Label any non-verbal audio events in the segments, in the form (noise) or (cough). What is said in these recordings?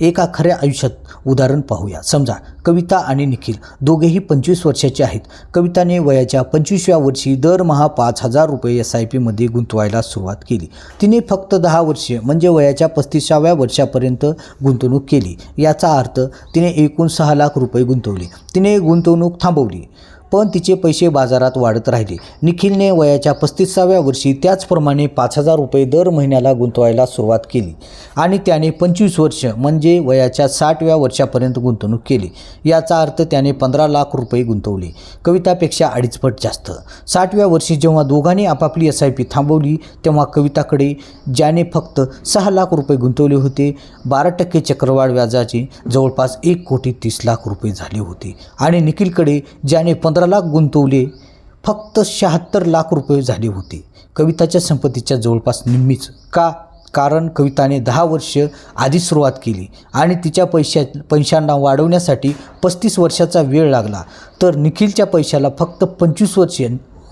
एका खऱ्या आयुष्यात उदाहरण पाहूया. समजा कविता आणि निखिल दोघेही पंचवीस वर्षाचे आहेत. कविताने वयाच्या पंचवीसव्या वर्षी दरमहा पाच हजार रुपये एस आय पीमध्ये गुंतवायला सुरुवात केली. तिने फक्त दहा वर्षे म्हणजे वयाच्या पस्तीसाव्या वर्षापर्यंत गुंतवणूक केली. याचा अर्थ तिने एकूण सहा लाख रुपये गुंतवले. तिने गुंतवणूक थांबवली. पण तिचे पैसे बाजारात वाढत राहिले. निखिलने वयाच्या पस्तीसाव्या वर्षी त्याचप्रमाणे पाच हजार रुपये दर महिन्याला गुंतवायला सुरुवात केली आणि त्याने पंचवीस वर्ष म्हणजे वयाच्या साठव्या वर्षापर्यंत गुंतवणूक केली. याचा अर्थ त्याने पंधरा लाख रुपये गुंतवले कवितापेक्षा अडीचपट जास्त. साठव्या वर्षी जेव्हा दोघांनी आपापली एस आय पी थांबवली तेव्हा कविताकडे ज्याने फक्त सहा लाख रुपये गुंतवले होते बारा टक्के चक्रवाढ व्याजाचे जवळपास एक कोटी तीस लाख रुपये झाले होते. आणि निखिलकडे ज्याने पंधरा लाख गुंतवले. फक्त शहात्तर लाख रुपये झाले होते. कविताच्या संपत्तीच्या जवळपास निम्मीच का? कारण कविताने दहा वर्ष आधी सुरुवात केली आणि तिच्या पैशा पैशांना वाढवण्यासाठी पस्तीस वर्षाचा वेळ लागला. तर निखिलच्या पैशाला फक्त पंचवीस वर्ष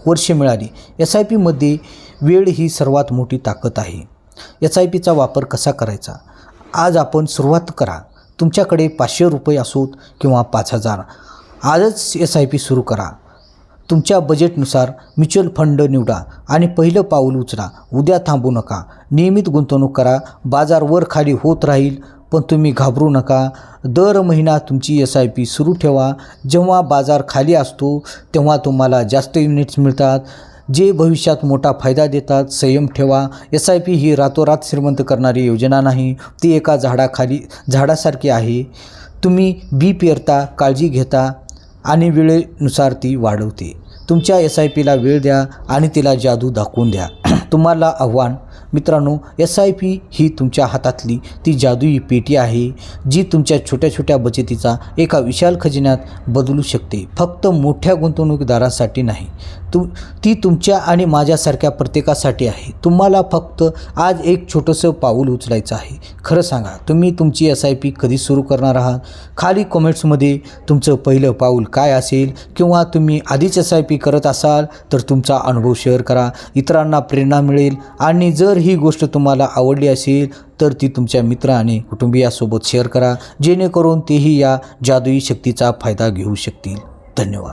वर्ष मिळाली. एस आय पीमध्ये वेळ ही सर्वात मोठी ताकद आहे. एस आय पीचा वापर कसा करायचा? आज आपण सुरुवात करा. तुमच्याकडे पाचशे रुपये असोत किंवा पाच हजार. आजच एस आय पी सुरू करा. तुमच्या बजेटनुसार म्युच्युअल फंड निवडा आणि पहिलं पाऊल उचला. उद्या थांबू नका. नियमित गुंतवणूक करा. बाजार वर खाली होत राहील पण तुम्ही घाबरू नका. दर महिना तुमची एस आय पी सुरू ठेवा. जेव्हा बाजार खाली असतो तेव्हा तुम्हाला जास्त युनिट्स मिळतात. जे भविष्यात मोठा फायदा देतात संयम ठेवा. एस आय पी ही रातोरात श्रीमंत करणारी योजना नाही. ती एका झाडाखाली झाडासारखी आहे. तुम्ही बी पेरता काळजी घेता. आणि वेळेनुसार ती वाढवते. तुमच्या एस आय पीला वेळ द्या आणि तिला जादू दाखवून द्या. (clears throat) तुम्हाला आव्हान मित्रांनो एस आय पी ही तुमच्या हातातली ती जादुई पेटी आहे जी तुमच्या छोट्या छोट्या बचतीचा एका विशाल खजिन्यात बदलू शकते. फक्त मोठ्या गुंतवणूकदारासाठी नाही तु ती तुमच्या आणि माझ्यासारख्या प्रत्येकासाठी आहे. तुम्हाला फक्त आज एक छोटंसं पाऊल उचलायचं आहे. खरं सांगा तुम्ही तुमची एस आय पी कधी सुरू करणार आहात? खाली कमेंट्समध्ये तुमचं पहिलं पाऊल काय असेल? किंवा तुम्ही आधीच एस आय पी करत असाल तर तुमचा अनुभव शेअर करा. इतरांना प्रेरणा मिळेल आणि जर ही गोष्ट तुम्हाला आवडली असेल तर ती तुमच्या मित्र आणि कुटुंबियासोबत शेअर करा जेणेकरून तेही या जादुई शक्तीचा फायदा घेऊ शकतील. धन्यवाद.